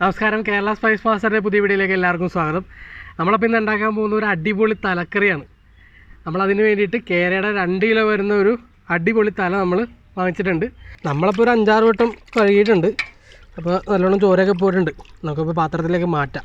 നമസ്കാരം. കേരള സ്പൈസ് മാസ്റ്ററിന്റെ പുതിയ വീഡിയോയിലേക്ക് എല്ലാവർക്കും സ്വാഗതം. നമ്മളപ്പോൾ ഇന്ന് ഉണ്ടാക്കാൻ പോകുന്ന ഒരു അടിപൊളി തലക്കറിയാണ്. നമ്മളതിന് വേണ്ടിയിട്ട് കേരയുടെ രണ്ട് കിലോ വരുന്ന ഒരു അടിപൊളി തല നമ്മൾ വാങ്ങിച്ചിട്ടുണ്ട്. നമ്മളപ്പോൾ ഒരു അഞ്ചാറ് വട്ടം കഴുകിയിട്ടുണ്ട്. അപ്പോൾ നല്ലോണം ചോരയൊക്കെ പോയിട്ടുണ്ട്. നമുക്കിപ്പോൾ പാത്രത്തിലേക്ക് മാറ്റാം.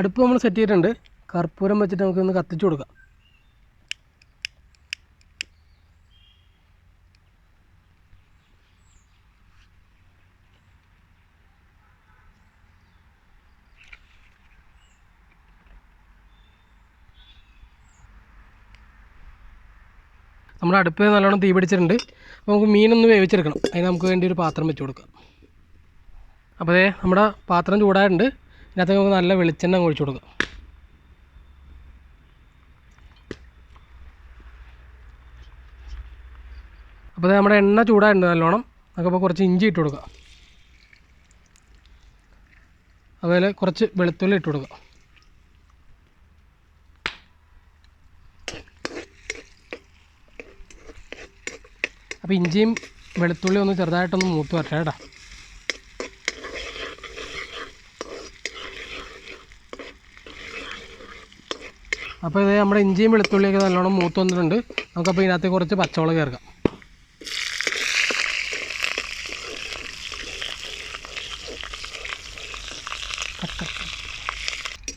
അടുപ്പ് നമ്മൾ സെറ്റ് ചെയ്തിട്ടുണ്ട്. കർപ്പൂരം വെച്ചിട്ട് നമുക്കൊന്ന് കത്തിച്ചു കൊടുക്കാം. നമ്മുടെ അടുപ്പ് നല്ലോണം തീ പിടിച്ചിട്ടുണ്ട്. അപ്പോൾ നമുക്ക് മീനൊന്ന് വേവിച്ചെടുക്കണം. അതിന് നമുക്ക് വേണ്ടി ഒരു പാത്രം വെച്ച് കൊടുക്കാം. അപ്പോൾ അതേ നമ്മുടെ പാത്രം ചൂടായിട്ടുണ്ട്. ഇതിനകത്ത് നമുക്ക് നല്ല വെളിച്ചെണ്ണ ഒഴിച്ചു കൊടുക്കാം. അപ്പോൾ നമ്മുടെ എണ്ണ ചൂടായിട്ടുണ്ട് നല്ലോണം. നമുക്കപ്പോൾ കുറച്ച് ഇഞ്ചി ഇട്ട് കൊടുക്കാം. അതുപോലെ കുറച്ച് വെളുത്തുള്ളി ഇട്ട് കൊടുക്കാം. അപ്പോൾ ഇഞ്ചിയും വെളുത്തുള്ളിയും ഒന്ന് ചെറുതായിട്ടൊന്ന് മൂത്ത് വരട്ടെ കേട്ടോ. അപ്പോൾ ഇത് നമ്മുടെ ഇഞ്ചിയും വെളുത്തുള്ളിയൊക്കെ നല്ലോണം മൂത്ത് വന്നിട്ടുണ്ട്. നമുക്കപ്പോൾ ഇതിനകത്ത് കുറച്ച് പച്ചമുളക് ചേർക്കാം.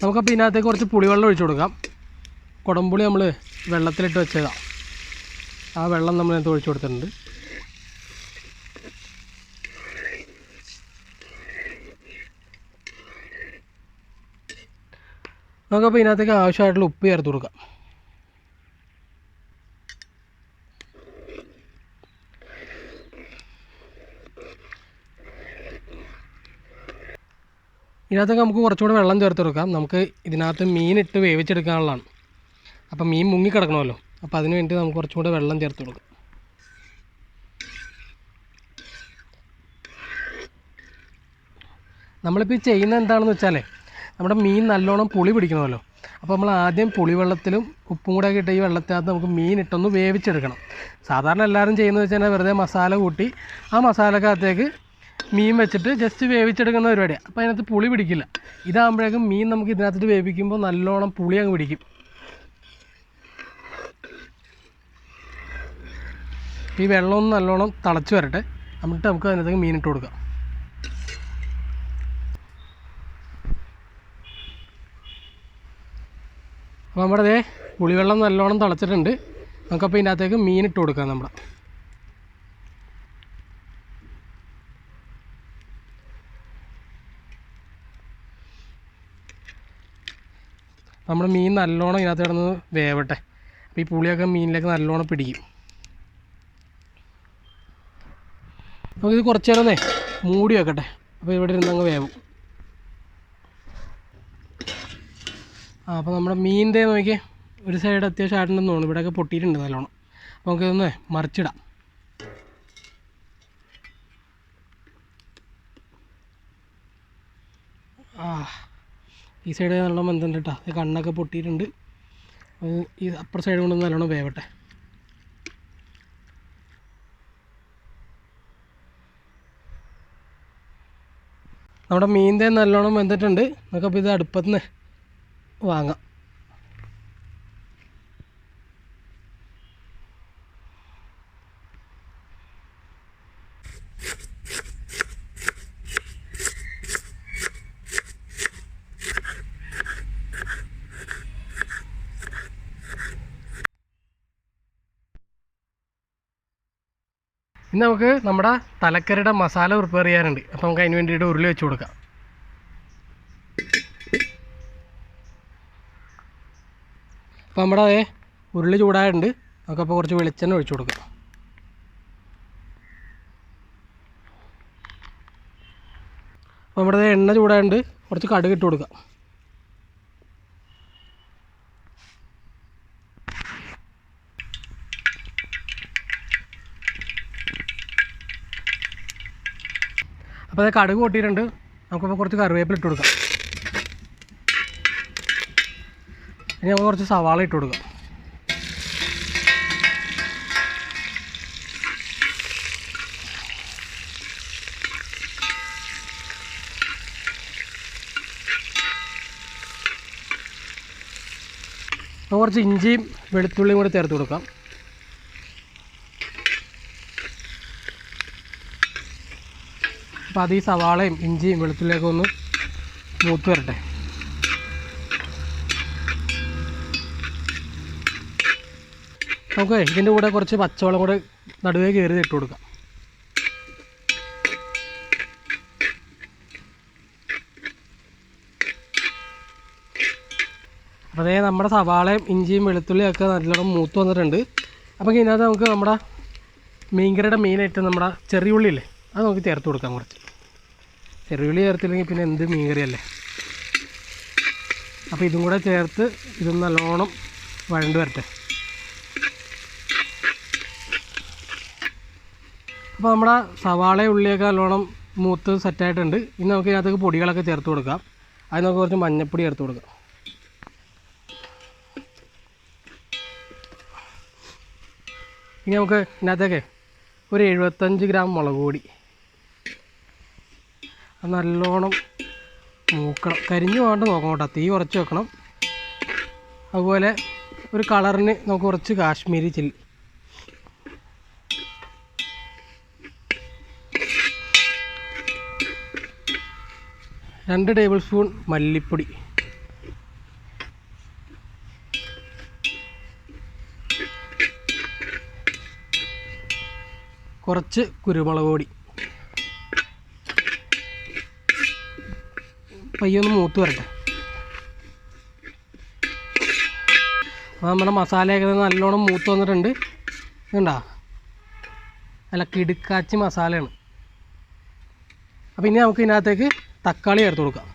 നമുക്കപ്പോൾ ഇതിനകത്തേക്ക് കുറച്ച് പുളിവെള്ളം ഒഴിച്ചു കൊടുക്കാം. കുടംപുളി നമ്മൾ വെള്ളത്തിലിട്ട് വെച്ചതാണ് ആ വെള്ളം നമ്മൾ ഇതിനകത്ത് ഒഴിച്ചു കൊടുത്തിട്ടുണ്ട്. നമുക്കപ്പോൾ ഇതിനകത്തേക്ക് ആവശ്യമായിട്ടുള്ള ഉപ്പ് ചേർത്ത് കൊടുക്കാം. ഇതിനകത്തേക്ക് നമുക്ക് കുറച്ചുകൂടെ വെള്ളം ചേർത്ത് കൊടുക്കാം. നമുക്ക് ഇതിനകത്ത് മീനിട്ട് വേവിച്ചെടുക്കാനുള്ളതാണ്. അപ്പോൾ മീൻ മുങ്ങിക്കിടക്കണമല്ലോ അപ്പോൾ അതിന് വേണ്ടി നമുക്ക് കുറച്ചുകൂടെ വെള്ളം ചേർത്ത് കൊടുക്കാം. നമ്മളിപ്പോൾ ചെയ്യുന്ന ചെയ്യുന്നത് എന്താണെന്ന് വെച്ചാലേ നമ്മുടെ മീൻ നല്ലോണം പുളി പിടിക്കണമല്ലോ. അപ്പോൾ നമ്മൾ ആദ്യം പുളിവെള്ളത്തിലും ഉപ്പും കൂടെ കിട്ടിയ വെള്ളത്തിനകത്ത് നമുക്ക് മീൻ ഇട്ടൊന്ന് വേവിച്ചെടുക്കണം. സാധാരണ എല്ലാവരും ചെയ്യുന്നത് വെച്ചാൽ വെറുതെ മസാല കൂട്ടി ആ മസാലക്കകത്തേക്ക് മീൻ വെച്ചിട്ട് ജസ്റ്റ് വേവിച്ചെടുക്കുന്ന പരിപാടിയാണ് അപ്പോൾ അതിനകത്ത് പുളി പിടിക്കില്ല. ഇതാകുമ്പോഴേക്കും മീൻ നമുക്ക് ഇതിനകത്തിട്ട് വേവിക്കുമ്പോൾ നല്ലോണം പുളി അങ്ങ് പിടിക്കും. ഈ വെള്ളം ഒന്ന് നല്ലോണം തിളച്ച് വരട്ടെ. എന്നിട്ട് നമുക്ക് അതിനകത്തേക്ക് മീനിട്ട് കൊടുക്കാം. അപ്പോൾ നമ്മുടെ ദേ പുളിവെള്ളം നല്ലോണം തിളച്ചിട്ടുണ്ട്. നമുക്കപ്പോൾ ഇതിന്റെ അകത്തേക്ക് മീനിട്ട് കൊടുക്കാം നമ്മുടെ നമ്മുടെ മീൻ നല്ലോണം ഇതിനകത്ത് കിടന്ന് വേവട്ടെ. അപ്പോൾ ഈ പുളിയൊക്കെ മീനിലേക്ക് നല്ലോണം പിടിക്കും. നമുക്കിത് കുറച്ച് നേരം മൂടി വെക്കട്ടെ. അപ്പോൾ ഇവിടെ ഇരുന്ന് അങ്ങ് വേവും. ആ അപ്പോൾ നമ്മുടെ മീനിന്റെ നോക്കിയേ ഒരു സൈഡ് അത്യാവശ്യം ആയിട്ടുണ്ടെന്ന് തോന്നുന്നു. ഇവിടെയൊക്കെ പൊട്ടിയിട്ടുണ്ട് നല്ലോണം. അപ്പോൾ നമുക്ക് നമുക്കിതൊന്ന് മറിച്ചിടാം. ആ ഈ സൈഡ് നല്ലോണം ബന്ധമുണ്ട് കേട്ടോ. കണ്ണൊക്കെ പൊട്ടിയിട്ടുണ്ട്. ഈ അപ്പുറ സൈഡ് കൊണ്ടൊന്ന് നല്ലോണം വേവട്ടെ. നമ്മുടെ മീനിന്റെ നല്ലോണം വെന്തിട്ടുണ്ട്. നമുക്കപ്പോൾ ഇത് അടുപ്പത്ത് നിന്ന് വാങ്ങാം. ഇനി നമുക്ക് നമ്മുടെ തലക്കറിയുടെ മസാല പ്രിപ്പയർ ചെയ്യാനുണ്ട്. അപ്പോൾ നമുക്ക് അതിന് വേണ്ടിയിട്ട് ഉരുളി വെച്ച് കൊടുക്കാം. അപ്പോൾ നമ്മുടെ അതേ ഉരുളി ചൂടായിട്ടുണ്ട്. നമുക്കപ്പോൾ കുറച്ച് വെളിച്ചെണ്ണ ഒഴിച്ചു കൊടുക്കാം. അപ്പോൾ നമ്മുടെ എണ്ണ ചൂടായിട്ടുണ്ട്. കുറച്ച് കടുക് ഇട്ട് കൊടുക്കാം. അപ്പോൾ അത് കടുക് കൂട്ടിയിട്ടുണ്ട് നമുക്കിപ്പോൾ കുറച്ച് കറിവേപ്പില ഇട്ട് കൊടുക്കാം. ഇനി നമുക്ക് കുറച്ച് സവാള ഇട്ട് കൊടുക്കാം. കുറച്ച് ഇഞ്ചിയും വെളുത്തുള്ളിയും കൂടി ചേർത്ത് കൊടുക്കാം. അപ്പോൾ അത് ഈ സവാളയും ഇഞ്ചിയും വെളുത്തുള്ളിയൊക്കെ ഒന്ന് മൂത്ത് വരട്ടെ. നമുക്ക് ഇതിന്റെ കൂടെ കുറച്ച് പച്ചവെള്ളം കൂടെ നടുവേ കയറി ഇട്ട് കൊടുക്കാം. അപ്പോൾ അതേ നമ്മുടെ സവാളയും ഇഞ്ചിയും വെളുത്തുള്ളിയും ഒക്കെ നല്ലോണം മൂത്ത് വന്നിട്ടുണ്ട്. അപ്പോൾ ഇതിനകത്ത് നമുക്ക് നമ്മുടെ മീൻകറിയുടെ മെയിനായിട്ട് നമ്മുടെ ചെറിയുള്ളി അല്ലേ അത് നമുക്ക് ചേർത്ത് കൊടുക്കാം കുറച്ച്. ചെറിയുള്ളി ചേർത്തില്ലെങ്കിൽ പിന്നെ എന്ത് മീൻകറിയല്ലേ? അപ്പോൾ ഇതും കൂടെ ചേർത്ത് ഇതും നല്ലോണം വഴണ്ട് വരട്ടെ. അപ്പോൾ നമ്മുടെ സവാള ഉള്ളിയൊക്കെ നല്ലോണം മൂത്ത് സെറ്റായിട്ടുണ്ട് ഇനി നമുക്ക് ഇതിനകത്തേക്ക് പൊടികളൊക്കെ ചേർത്ത് കൊടുക്കാം. അതിന് നമുക്ക് കുറച്ച് മഞ്ഞൾപ്പൊടി ചേർത്ത് കൊടുക്കാം. ഇനി നമുക്ക് ഇതിനകത്തേക്ക് ഒരു എഴുപത്തഞ്ച് ഗ്രാം മുളക് പൊടി. അത് നല്ലോണം മൂക്കണം. കരിഞ്ഞു പോകാണ്ട് നോക്കണം കേട്ടോ. തീ കുറച്ച് വെക്കണം. അതുപോലെ ഒരു കളറിന് നമുക്ക് കുറച്ച് കാശ്മീരി ചില്ലി. രണ്ട് ടേബിൾ സ്പൂൺ മല്ലിപ്പൊടി. കുറച്ച് കുരുമുളക് പൊടി. പയ്യൊന്ന് മൂത്ത് വരട്ടെ. അപ്പോൾ നമ്മുടെ മസാലയൊക്കെ നല്ലോണം മൂത്ത് വന്നിട്ടുണ്ട്. കണ്ടാ അല്ല കിടുക്കാച്ചി മസാലയാണ്. അപ്പോൾ ഇനി നമുക്ക് ഇതിനകത്തേക്ക് തക്കാളി ചേർത്ത് കൊടുക്കാം.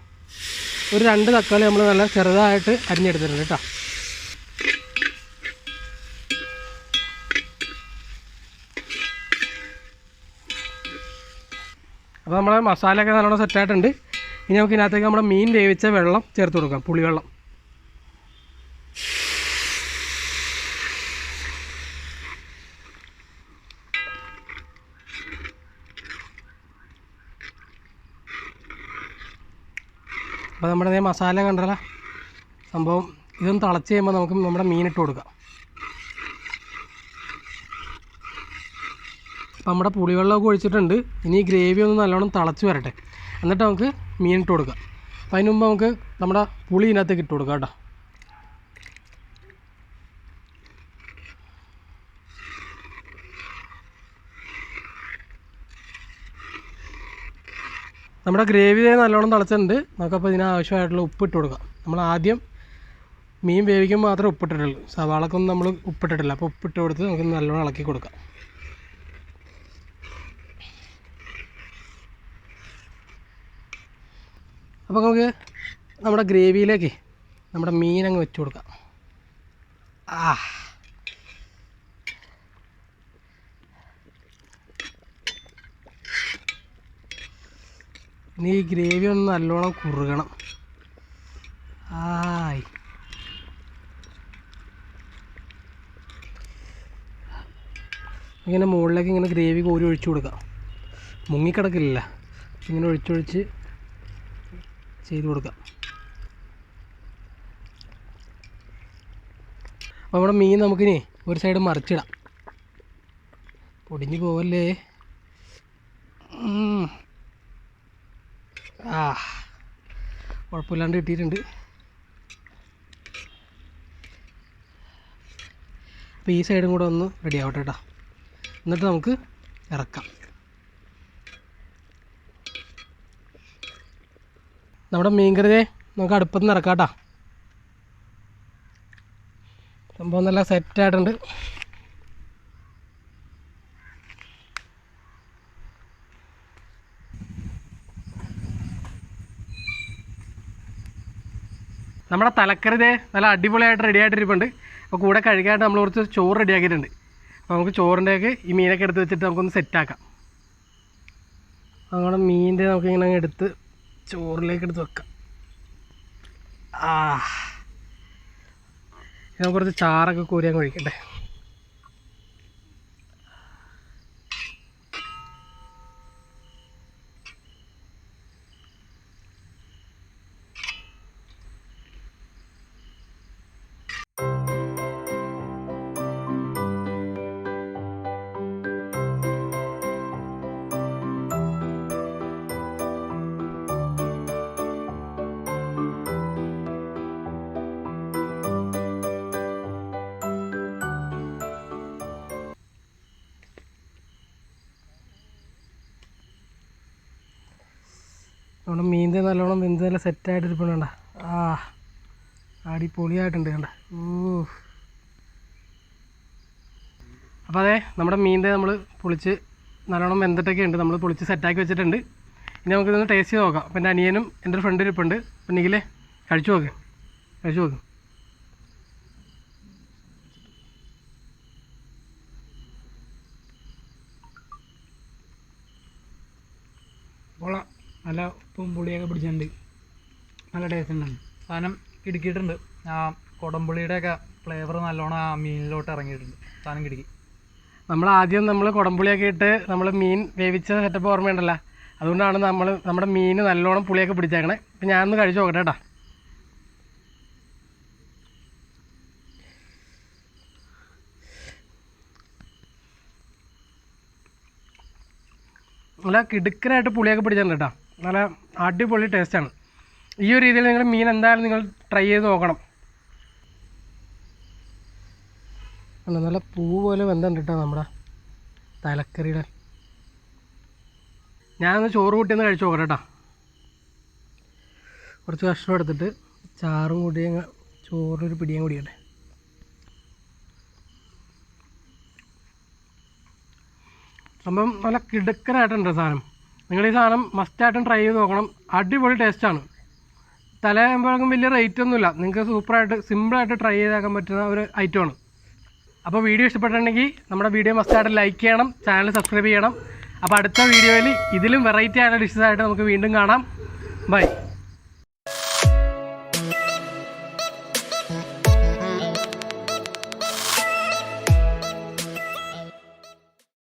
ഒരു രണ്ട് തക്കാളി നമ്മൾ നല്ല ചെറുതായിട്ട് അരിഞ്ഞെടുത്തിട്ടുണ്ട് കേട്ടോ. അപ്പോൾ നമ്മളെ മസാലയൊക്കെ നല്ലോണം സെറ്റായിട്ടുണ്ട് ഇനി നമുക്ക് ഇതിനകത്തേക്ക് നമ്മുടെ മീൻ വേവിച്ച വെള്ളം ചേർത്ത് കൊടുക്കാം പുളിവെള്ളം. അപ്പോൾ നമ്മുടെ മസാല കണ്ടല്ല? സംഭവം ഇതൊന്ന് തിളച്ച് കഴിയുമ്പോൾ നമുക്ക് നമ്മുടെ മീനിട്ട് കൊടുക്കാം. അപ്പോൾ നമ്മുടെ പുളിവെള്ളമൊക്കെ ഒഴിച്ചിട്ടുണ്ട്. ഇനി ഗ്രേവി ഒന്ന് നല്ലോണം തിളച്ച് വരട്ടെ. എന്നിട്ട് നമുക്ക് മീനിട്ട് കൊടുക്കാം. അപ്പോൾ അതിന് മുമ്പ് നമുക്ക് നമ്മുടെ പുളി ഇതിനകത്തേക്ക് ഇട്ട് കൊടുക്കാം കേട്ടോ. നമ്മുടെ ഗ്രേവി നല്ലോണം തിളച്ചിട്ടുണ്ട്. നമുക്കപ്പോൾ ഇതിനാവശ്യമായിട്ടുള്ള ഉപ്പ് ഇട്ട് കൊടുക്കാം. നമ്മൾ ആദ്യം മീൻ വേവിക്കുമ്പോൾ മാത്രമേ ഉപ്പിട്ടിട്ടുള്ളൂ സവാളക്കൊന്നും നമ്മൾ ഉപ്പിട്ടിട്ടില്ല അപ്പോൾ ഉപ്പിട്ട് കൊടുത്ത് നമുക്ക് നല്ലോണം ഇളക്കി കൊടുക്കാം. അപ്പോൾ നമുക്ക് നമ്മുടെ ഗ്രേവിയിലേക്ക് നമ്മുടെ മീൻ അങ്ങ് വെച്ച് കൊടുക്കാം. ആ. ഇനി ഈ ഗ്രേവി ഒന്ന് നല്ലോണം കുറുകണം. ആയി. ഇങ്ങനെ മുകളിലേക്ക് ഇങ്ങനെ ഗ്രേവി കോരി ഒഴിച്ചു കൊടുക്കാം. മുങ്ങിക്കിടക്കില്ല ഇങ്ങനെ ഒഴിച്ചൊഴിച്ച് ചെയ്ത് കൊടുക്കാം. അപ്പോൾ നമ്മുടെ മീൻ നമുക്കിനി ഒരു സൈഡ് മറിച്ചിടാം. പൊടിഞ്ഞു പോവല്ലേ. ആ കുഴപ്പമില്ലാണ്ട് കിട്ടിയിട്ടുണ്ട്. അപ്പോൾ ഈ സൈഡും കൂടെ ഒന്ന് റെഡി ആവട്ടെ കേട്ടോ എന്നിട്ട് നമുക്ക് ഇറക്കാം. നമ്മുടെ മീൻകറിയെ നമുക്ക് അടുപ്പത്ത് നിന്ന് ഇറക്കാം കേട്ടോ സംഭവം നല്ല സെറ്റായിട്ടുണ്ട് നമ്മുടെ തലക്കറി ദേ നല്ല അടിപൊളിയായിട്ട് റെഡി ആയിട്ടിരിപ്പുണ്ട് അപ്പോൾ കൂടെ കഴിക്കാനായിട്ട് നമ്മൾ കുറച്ച് ചോറ് റെഡി ആക്കിയിട്ടുണ്ട് അപ്പോൾ നമുക്ക് ചോറിന്റെയൊക്കെ ഈ മീനൊക്കെ എടുത്ത് വെച്ചിട്ട് നമുക്കൊന്ന് സെറ്റാക്കാം അങ്ങനെ മീനിന്റെ നമുക്കിങ്ങനെ അങ്ങ് എടുത്ത് ചോറിലേക്ക് എടുത്ത് വെക്കാം. ആ ഞാൻ കുറച്ച് ചാറൊക്കെ കോരിയാൻ അങ്ങ് നമ്മുടെ മീനിന്റെ നല്ലോണം വെന്ത് നല്ല സെറ്റായിട്ട് കണ്ട. ആ അടിപൊളിയായിട്ടുണ്ട് കണ്ട. ഓ അപ്പോൾ അതെ നമ്മുടെ മീനിന്റെ നമ്മൾ പൊളിച്ച് നല്ലോണം വെന്തിട്ടൊക്കെ ഉണ്ട്. നമ്മൾ പൊളിച്ച് സെറ്റാക്കി വെച്ചിട്ടുണ്ട്. ഇനി നമുക്കിതൊന്ന് ടേസ്റ്റ് ചെയ്ത് നോക്കാം. അപ്പം എന്റെ അനിയനും എന്റെ ഒരു ഫ്രണ്ട് ഇരിപ്പുണ്ട്. അപ്പം കഴിച്ചു നോക്ക്. കഴിച്ചു നോക്ക്. കൊള്ളാം. നല്ല ഉപ്പും പുളിയൊക്കെ പിടിച്ചിട്ടുണ്ട്. നല്ല ടേസ്റ്റ് ഉണ്ട്. സാധനം കിടുക്കിയിട്ടുണ്ട് ആ കുടംപുളിയുടെയൊക്കെ ഫ്ലേവർ നല്ലോണം ആ മീനിലോട്ട് ഇറങ്ങിയിട്ടുണ്ട്. സാധനം കിടുക്കി നമ്മൾ ആദ്യം നമ്മൾ കുടംപുളിയൊക്കെ ഇട്ട് നമ്മൾ മീൻ വേവിച്ച സെറ്റപ്പ് ഓർമ്മയുണ്ടല്ലോ? അതുകൊണ്ടാണ് നമ്മൾ നമ്മുടെ മീൻ നല്ലോണം പുളിയൊക്കെ പിടിച്ചേക്കണേ. അപ്പം ഞാനൊന്ന് കഴിച്ചു നോക്കട്ടെ കേട്ടോ. നല്ല കിടുക്കനായിട്ട് പുളിയൊക്കെ പിടിച്ചിട്ടുണ്ട് കേട്ടോ. നല്ല അടിപൊളി ടേസ്റ്റാണ് ഈ ഒരു രീതിയിൽ നിങ്ങൾ മീൻ എന്തായാലും നിങ്ങൾ ട്രൈ ചെയ്ത് നോക്കണം. അല്ല നല്ല പൂ പോലെ വെന്തുണ്ട് കേട്ടോ നമ്മുടെ തലക്കറിയുടെ. ഞാനൊന്ന് ചോറ് കൂട്ടിയൊന്ന് കഴിച്ചു നോക്കട്ടെ കേട്ടോ കുറച്ച് കഷ്ണം എടുത്തിട്ട് ചാറും കൂട്ടി ചോറിനൊരു പിടിയും കൂടിയട്ടെ സംഭവം നല്ല കിടുക്കനായിട്ടുണ്ട് സാധനം. നിങ്ങൾ ഈ സാധനം മസ്റ്റായിട്ടും ട്രൈ ചെയ്ത് നോക്കണം. അടിപൊളി ടേസ്റ്റാണ് തലയാകുമ്പോഴേക്കും വലിയ റേറ്റ് ഒന്നുമില്ല. നിങ്ങൾക്ക് സൂപ്പറായിട്ട് സിമ്പിളായിട്ട് ട്രൈ ചെയ്താക്കാൻ പറ്റുന്ന ഒരു ഐറ്റമാണ് അപ്പോൾ വീഡിയോ ഇഷ്ടപ്പെട്ടിട്ടുണ്ടെങ്കിൽ നമ്മുടെ വീഡിയോ മസ്റ്റായിട്ട് ലൈക്ക് ചെയ്യണം ചാനൽ സബ്സ്ക്രൈബ് ചെയ്യണം. അപ്പോൾ അടുത്ത വീഡിയോയിൽ ഇതിലും വെറൈറ്റി ആയ ഡിഷസ് ആയിട്ട് നമുക്ക് വീണ്ടും കാണാം. ബൈ